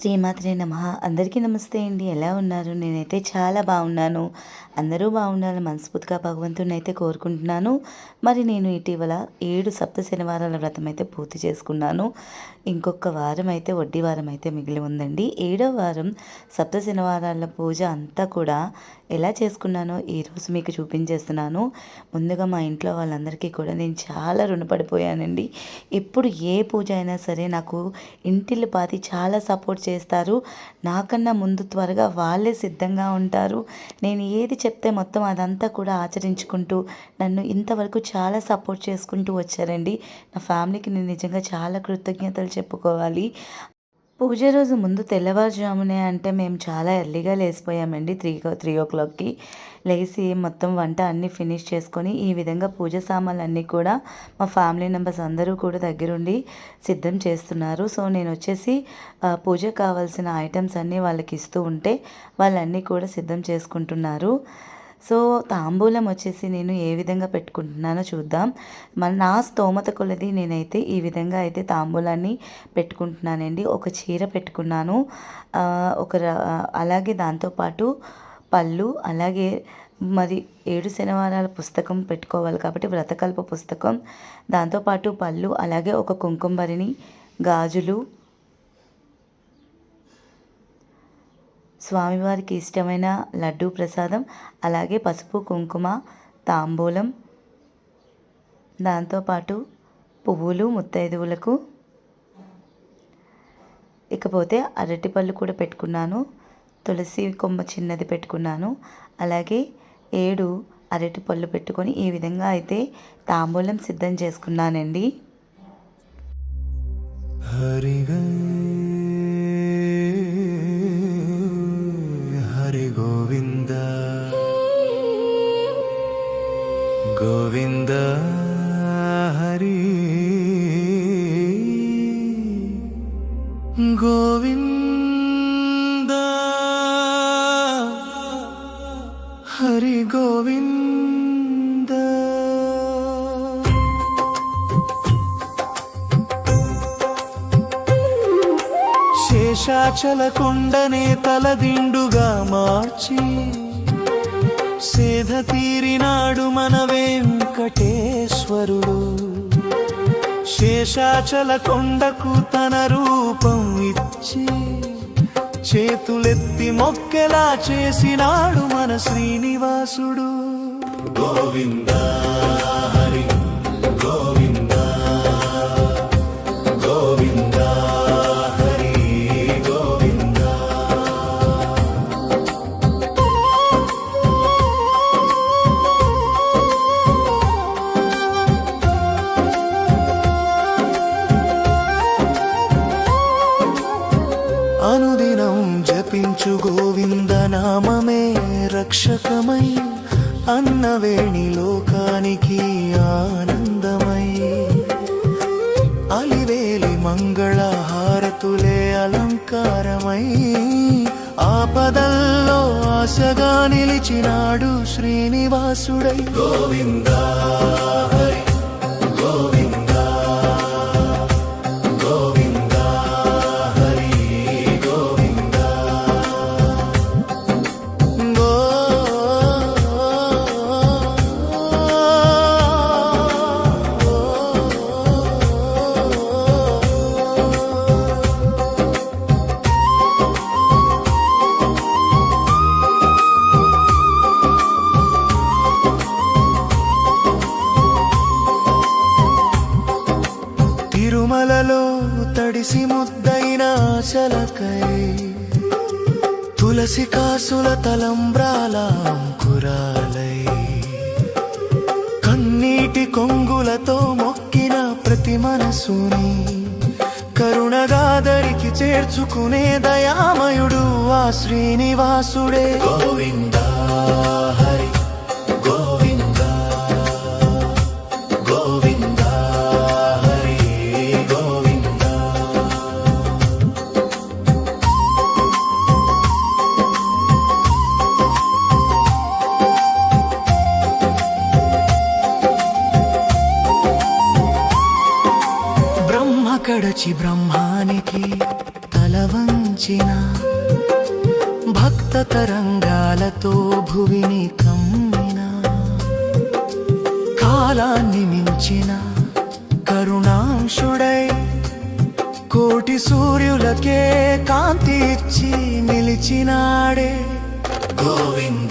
శ్రీమాత్రే నమ. అందరికీ నమస్తే అండి. ఎలా ఉన్నారు? నేనైతే చాలా బాగున్నాను. అందరూ బాగుండాలని మనస్ఫూర్తిగా భగవంతుని అయితే కోరుకుంటున్నాను. మరి నేను ఇటీవల ఏడు సప్త శనివారాల వ్రతం అయితే పూర్తి చేసుకున్నాను. ఇంకొక వారం అయితే వడ్డీ వారం అయితే మిగిలి ఉందండి. ఏడో వారం సప్త శనివారాల పూజ అంతా కూడా ఎలా చేసుకున్నానో ఈరోజు మీకు చూపించేస్తున్నాను. ముందుగా మా ఇంట్లో వాళ్ళందరికీ కూడా నేను చాలా రుణపడిపోయానండి. ఎప్పుడు ఏ పూజ అయినా సరే నాకు ఇంటిల్లి పాతి చాలా సపోర్ట్ చేస్తారు. నాకన్నా ముందు త్వరగా వాళ్ళే సిద్ధంగా ఉంటారు. నేను ఏది చెప్తే మొత్తం అదంతా కూడా ఆచరించుకుంటూ నన్ను ఇంతవరకు చాలా సపోర్ట్ చేసుకుంటూ వచ్చారండి. నా ఫ్యామిలీకి నేను నిజంగా చాలా కృతజ్ఞతలు చెప్పుకోవాలి. పూజ రోజు ముందు తెల్లవారుజామునే అంటే మేము చాలా ఎర్లీగా లేసిపోయామండి త్రీ త్రీ ఓ క్లాక్కి. లేచి మొత్తం వంట అన్నీ ఫినిష్ చేసుకొని ఈ విధంగా పూజ సామాన్లు అన్నీ కూడా మా ఫ్యామిలీ మెంబర్స్ అందరూ కూడా దగ్గరుండి సిద్ధం చేస్తున్నారు. సో నేను వచ్చేసి పూజ కావాల్సిన ఐటమ్స్ అన్నీ వాళ్ళకి ఇస్తూ ఉంటే వాళ్ళన్నీ కూడా సిద్ధం చేసుకుంటున్నారు. సో తాంబూలం వచ్చేసి నేను ఏ విధంగా పెట్టుకుంటున్నానో చూద్దాం. మన నా స్తోమత కొలది నేనైతే ఈ విధంగా అయితే తాంబూలాన్ని పెట్టుకుంటున్నానండి. ఒక చీర పెట్టుకున్నాను. ఒక ర- అలాగే దాంతోపాటు పళ్ళు అలాగే మరి ఏడు శనివారాల పుస్తకం పెట్టుకోవాలి కాబట్టి వ్రతకల్ప పుస్తకం దాంతోపాటు పళ్ళు అలాగే ఒక కుంకుమరిని గాజులు స్వామివారికి ఇష్టమైన లడ్డూ ప్రసాదం అలాగే పసుపు కుంకుమ తాంబూలం దాంతోపాటు పువ్వులు ముత్తైదువులకు. ఇకపోతే అరటిపళ్ళు కూడా పెట్టుకున్నాను తులసి కొమ్మ చిన్నది పెట్టుకున్నాను అలాగే ఏడు అరటి పళ్ళు పెట్టుకొని ఈ విధంగా అయితే తాంబూలం సిద్ధం చేసుకున్నానండి. హరి గోవింద హరి గోవింద హరి గోవింద శేషాచలకుండనే తలదిండుగా మార్చి సేధ తీరినాడు మన వెంకటేశ్వరుడు. శేషాచల కొండకు తన రూపం ఇచ్చి చేతులెత్తి మొక్కెలా చేసినాడు మన శ్రీనివాసుడు. గోవింద హరి గోవింద ఆశగా నిలిచినాడు శ్రీనివాసుడై. గోవిందా తిరుమలలో తడిసి ముద్దైన ఆశలకై తులసి కాసుల తలంబ్రాల అంకురాలై కన్నీటి కొంగులతో మొక్కిన ప్రతి మనసుని కరుణగాదరికి చేర్చుకునే దయామయుడు ఆ శ్రీనివాసుడే. గోవిందా. కడచి బ్రహ్మానికి తల వంచిన భక్త తరంగాలతో భువిని కమ్మిన కాలాన్ని మించిన కరుణాంశుడై కోటి సూర్యులకే కాంతి ఇచ్చి నిలిచినాడే గోవింద.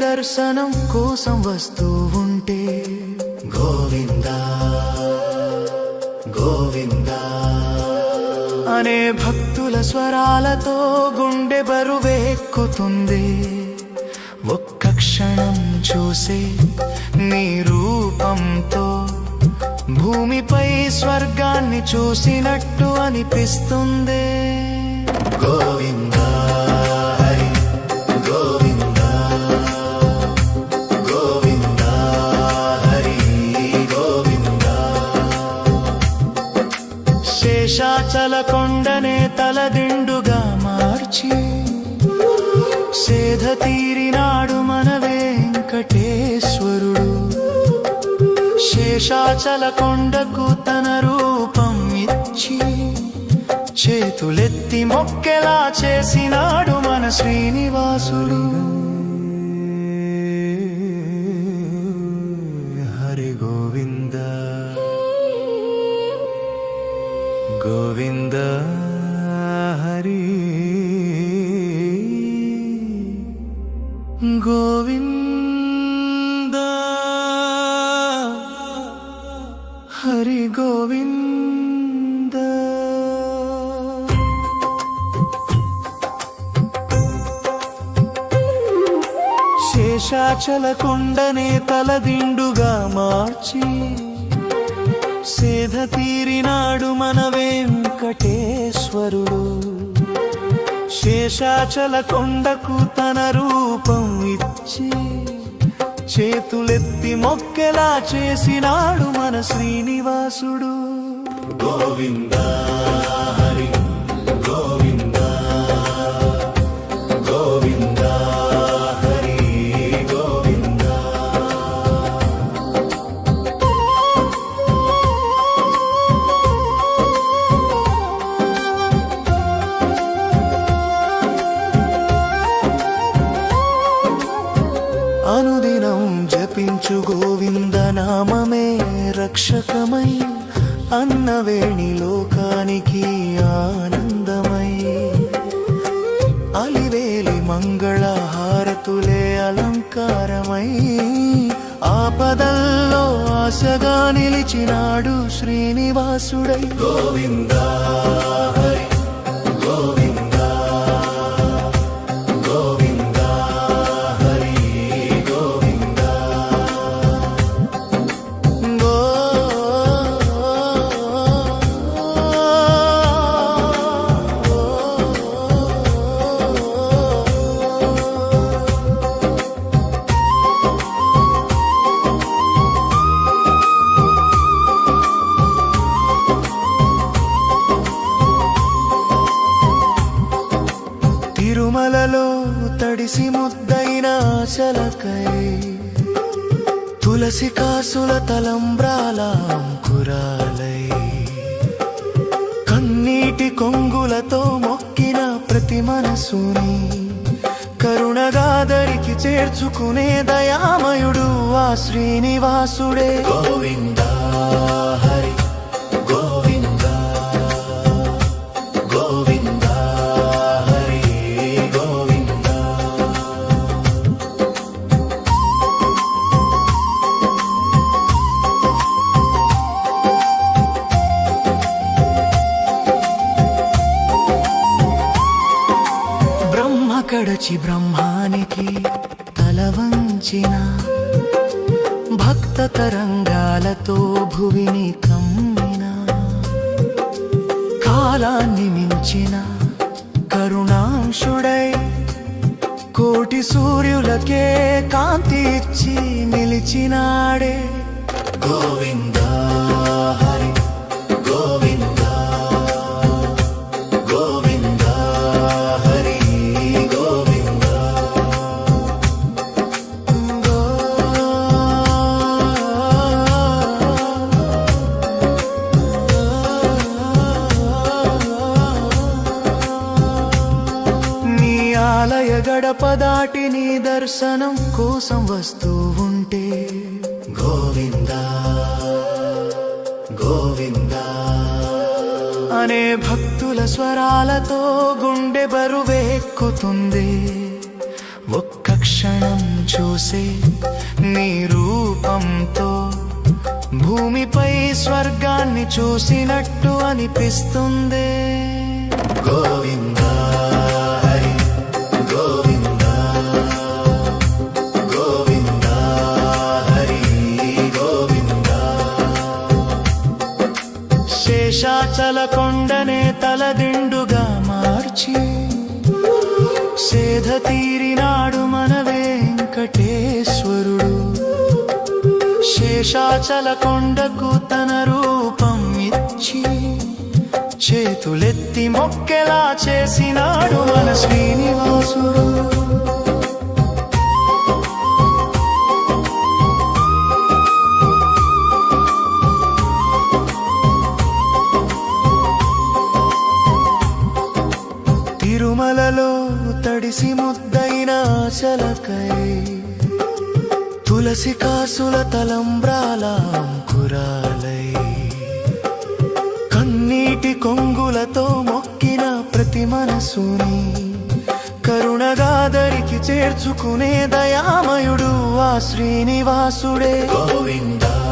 దర్శనం కోసం వస్తూ ఉంటే. గోవిందా గోవిందా. అనే భక్తుల స్వరాలతో గుండె బరువెక్కుతుంది. ఒక్క క్షణం చూసే నీ రూపంతో భూమిపై స్వర్గాన్ని చూసినట్టు అనిపిస్తుంది. గోవిందా తీరినాడు మన వెంకటేశ్వరుడు. శేషాచల కొండకు తన రూపం ఇచ్చి చేతులెత్తి మొక్కెలా చేసినాడు మన శ్రీనివాసుడు. గోవింద హరి గోవింద శేషాచల కొండనే తలదిండుగా మార్చి సేధ తీరినాడు మన వెంకటేశ్వరుడు శేషాచల కొండకు తన రూపం ఇచ్చి చేతులెత్తి మొక్కెలా చేసినాడు మన శ్రీనివాసుడు. గోవింద హరి గోవింద అన్నవేణి లోకానికి ఆనందమై. అలివేలి మంగళహారతులే అలంకారమై. ఆపదల్లో ఆశగా నిలిచినాడు శ్రీనివాసుడై. గోవిందా హరి గోవింద తడిసి ముద్దైన ఆశలకై తులసి కాసుల తలంబ్రాల అంకురాలై కన్నీటి కొంగులతో మొక్కిన ప్రతి మనసుని కరుణగాదరికి చేర్చుకునే దయామయుడు ఆ శ్రీనివాసుడే. గోవింద హరి కడచి బ్రహ్మానికి తల వంచిన భక్త తరంగాలతో భువిని కమ్మిన కాలాన్ని మించిన కరుణాంశుడై కోటి సూర్యులకే కాంతి ఇచ్చి నిలిచినాడే గోవింద. ఆలయ గడప దాటి నీ దర్శనం కోసం వస్తూ ఉంటే. గోవింద గోవింద. అనే భక్తుల స్వరాలతో గుండె బరువెక్కుతుంది. ఒక్క క్షణం చూసే నీ రూపంతో. భూమిపై స్వర్గాన్ని చూసినట్టు అనిపిస్తుంది. గోవిందా తీరినాడు మన వెంకటేశ్వరుడు. శేషాచల కొండకు తన రూపం ఇచ్చి చేతులెత్తి మొక్కెలా చేసినాడు మన శ్రీనివాసుడు. కలిసి ముద్దైన ఆశలకై తులసి కాసుల తలంబ్రాల అంకురాలై కన్నీటి కొంగులతో మొక్కిన ప్రతి మనసుని కరుణగాదరికి చేర్చుకునే దయామయుడు ఆ శ్రీనివాసుడే. గోవిందా.